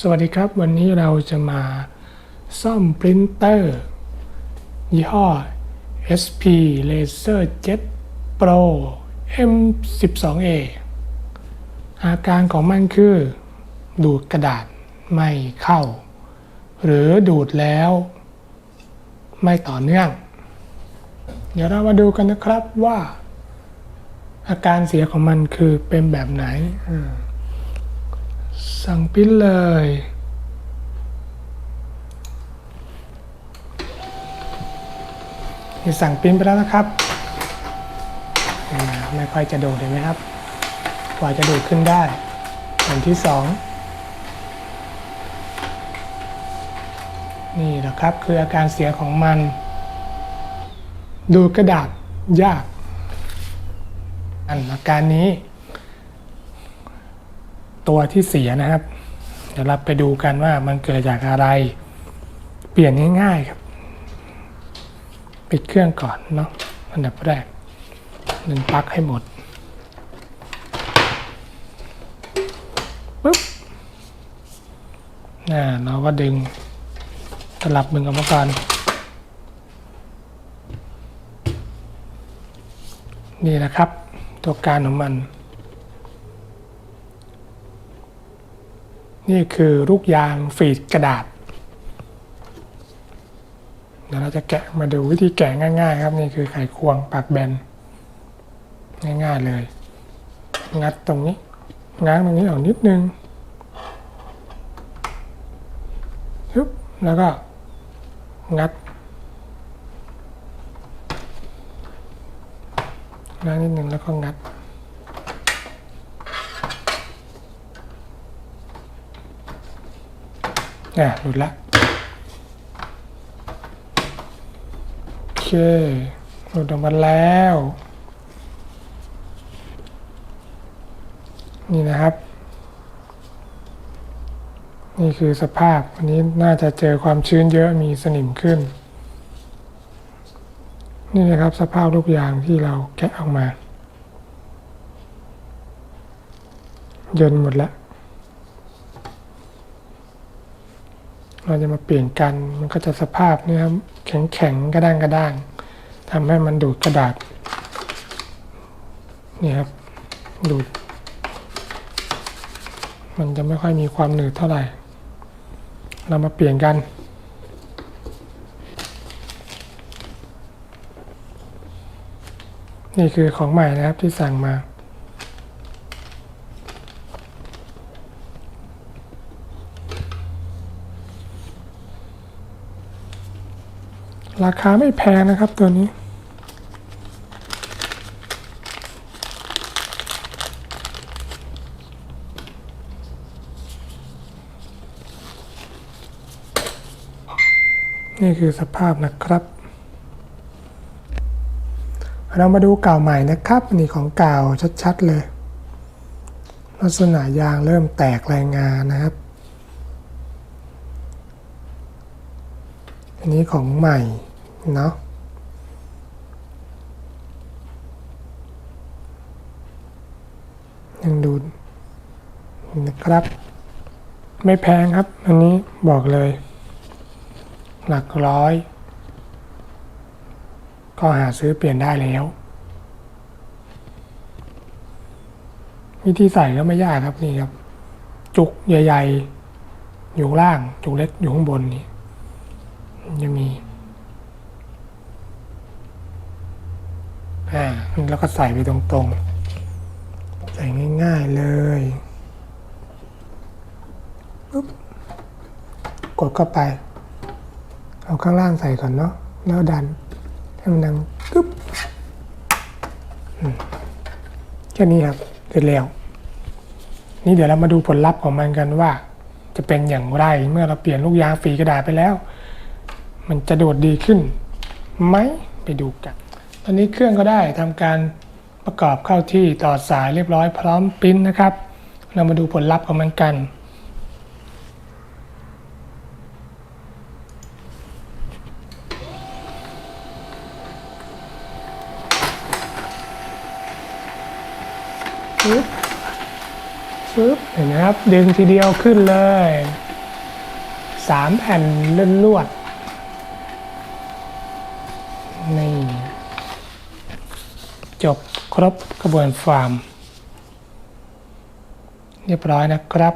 สวัสดีครับ วันนี้เราจะมาซ่อมปรินเตอร์ยี่ห้อ SP Laser Jet Pro M12A อาการของมันคือ ดูดกระดาษไม่เข้า หรือดูดแล้ว ไม่ต่อเนื่อง เดี๋ยวเรามาดูกันนะครับว่า อาการเสียของมันคือเป็นแบบไหนอ สั่งปิ้นเลย นี่สั่งปิ้นไปแล้วนะครับ ไม่ค่อยจะโดดเห็นไหมครับ กว่าจะโดดขึ้นได้อันที่สองนี่แหละครับ คืออาการเสียของมัน ดูกระดาษยาก อันอาการนี้ ตัวที่เสียนะครับ เดี๋ยวเราไปดูกันว่ามันเกิดจากอะไร เปลี่ยนง่ายๆครับ ปิดเครื่องก่อนเนาะอันดับแรกหนึ่งปลั๊กให้หมดปุ๊บน่าเราก็ดึงสลับมึงออกมาก่อนนี่นะครับ ตัวการของมัน นี่คือลูกยางฟีดกระดาษเดี๋ยวเราจะแกะมาดูวิธีแกะง่าย ๆ ครับนี่คือไขควงปากแบนง่ายๆเลย งัดตรงนี้ง้างตรงนี้ออกนิดนึงฮึบแล้วก็งัดง้างนิดนึงแล้วก็งัด อะหลุดละโอเคหลุดออกมาแล้ว นี่นะครับ นี่คือสภาพวันนี้น่าจะเจอความชื้นเยอะมีสนิมขึ้น นี่นะครับสภาพรูปยางที่เราแกะออกมา เยินหมดแล้ว เราจะมาเปลี่ยนกันมันก็จะสภาพนี่ครับแข็งแข็งกระด้างกระด้างทำให้มันดูดกระดาษนี่ครับดูด มันจะไม่ค่อยมีความหนืดเท่าไหร่ เรามาเปลี่ยนกันนี่คือของใหม่นะครับที่สั่งมา ราคาไม่แพงนะครับตัวนี้ นี่คือสภาพนะครับ เรามาดูเก่าใหม่นะครับ นี่ของเก่าชัดๆเลย ลักษณะยางเริ่มแตกรายงานนะครับ อันนี้ของใหม่เนาะยังดูนะครับ ไม่แพงครับ อันนี้บอกเลย หลักร้อย ก็หาซื้อเปลี่ยนได้แล้ว วิธีใส่ก็ไม่ยากครับนี่ครับ จุกใหญ่ ๆ อยู่ล่าง จุกเล็กอยู่ข้างบนนี่ จะมีอ่าแล้วก็ใส่ไปตรงๆ ใส่ง่ายๆเลยปุ๊บกดเข้าไป เอาข้างล่างใส่ก่อนเนาะแล้วดันให้มันดังกึ๊บแค่นี้ครับเสร็จแล้ว นี่เดี๋ยวเรามาดูผลลัพธ์ของมันกันว่า จะเป็นอย่างไรเมื่อเราเปลี่ยนลูกยางฝีกระดาษไปแล้ว มันจะโดดดีขึ้นไหมไปดูกัน ตอนนี้เครื่องก็ได้ทำการประกอบเข้าที่ต่อสายเรียบร้อยพร้อมปริ้นนะครับ เรามาดูผลลัพธ์ของมันกัน ปึ๊บปึ๊บเห็นไหมครับ ดึงทีเดียวขึ้นเลยสามแผ่นเลื่อนลวด นี่จบครบกระบวนฟาร์ม เรียบร้อยนะครับ